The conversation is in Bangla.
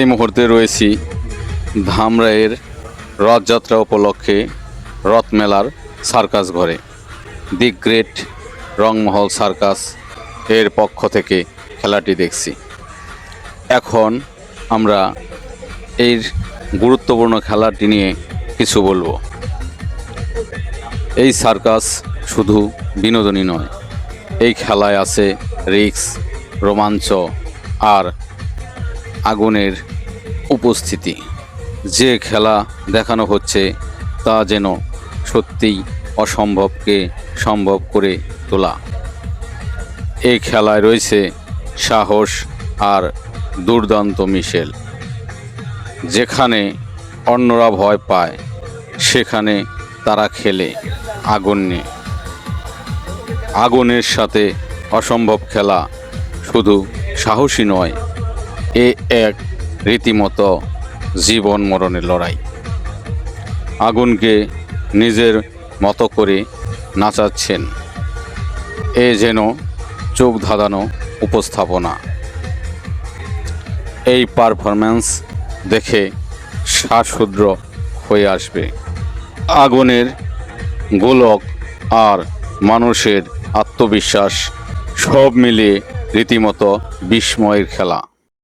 এই মুহূর্তে রয়েছি ধামরাইয়ের রথযাত্রা উপলক্ষে রথমেলার সার্কাস ঘরে। দি গ্রেট রংমহল সার্কাস এর পক্ষ থেকে খেলাটি দেখছি। এখন আমরা এই গুরুত্বপূর্ণ খেলাটি নিয়ে কিছু বলব। এই সার্কাস শুধু বিনোদনই নয়, এই খেলায় আছে রিক্স, রোমাঞ্চ আর আগুনের উপস্থিতি। যে খেলা দেখানো হচ্ছে তা যেন সত্যিই অসম্ভবকে সম্ভব করে তোলা। এই খেলায় রয়েছে সাহস আর দুর্দান্ত মিশেল। যেখানে অন্যরা ভয় পায়, সেখানে তারা খেলে আগুন নিয়ে। আগুনের সাথে অসম্ভব খেলা শুধু সাহসী নয় এ এক রীতিমতো জীবন মরণের লড়াই। আগুনকে নিজের মতো করে নাচাচ্ছেন। এ যেন চোখ ধাঁধানো উপস্থাপনা। এই পারফরম্যান্স দেখে শ্বাসরুদ্র হয়ে আসবে। আগুনের গোলক আর মানুষের আত্মবিশ্বাস সব মিলিয়ে রীতিমতো বিস্ময়ের খেলা।